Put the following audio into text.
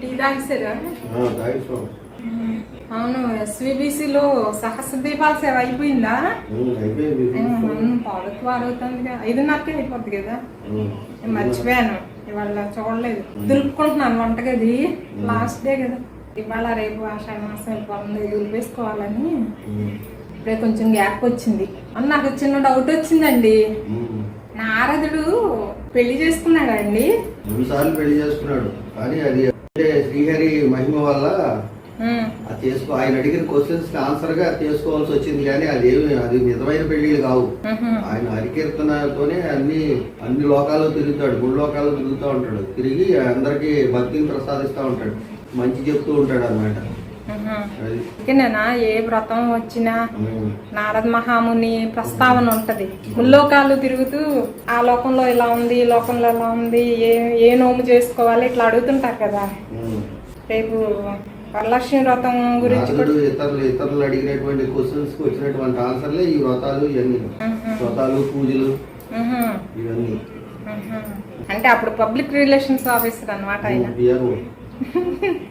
Tea తాగిస్తారా? అవును ఎస్విబిసిలో సహస్ర దీపాల సేవ అయిపోయిందా? పాడకు వారవుతుంది ఐదున్నరకే అయిపోద్ది కదా? మర్చిపోయాను. ఇవాళ చూడలేదు. దులుపుకుంటున్నాను వంటగది. లాస్ట్ డే కదా. ఇవాళ రేపు ఆషాఢ మాసం వెళ్ళిపోతుంది దులిపేసుకోవాలని. ఇప్పుడే కొంచెం గ్యాప్ వచ్చింది. అన్న నాకు చిన్న డౌట్ వచ్చిందండి. నారదుడు పెళ్ళి చేసుకున్నాడా అండి మూడు సార్లు పెళ్ళి చేసుకున్నాడు. కానీ అది శ్రీహరి మహిమ వల్ల అది చేసుకో ఆయన అడిగిన క్వశ్చన్స్ ఆన్సర్గా చేసుకోవాల్సి వచ్చింది. కానీ అదేమి అది నిజమైన పెళ్ళిళ్ళు కావు. ఆయన హరికీర్తనతోనే అన్ని అన్ని లోకాల్లో తిరుగుతాడు. మూడు లోకాల్లో తిరుగుతూ ఉంటాడు. తిరిగి అందరికి భక్తిని ప్రసాదిస్తూ ఉంటాడు. మంచి చెప్తూ ఉంటాడు అనమాట ఉహు. అది అందుకేనేనా ఏ వ్రతం వచ్చినా. నారద మహాముని ప్రస్తావన ఉంటది ముల్లోకాలు తిరుగుతూ ఆ లోకంలో ఇలా ఉంది ఈ లోకంలో ఇలా ఉంది ఏ ఏ నోము చేసుకోవాలి ఇట్లా అడుగుతుంటారు కదా. రేపు వరలక్ష్మి వ్రతం గురించి ఇతరులు ఇతరులు అడిగినటువంటి క్వశ్చన్స్కి వచ్చినటువంటి ఆన్సర్లే ఈ వ్రతాలు ఇవన్నీ వ్రతాలు పూజలు ఇవన్నీ. అంటే అప్పుడు పబ్లిక్ రిలేషన్స్ ఆఫీసర్ అనమాట ఆయన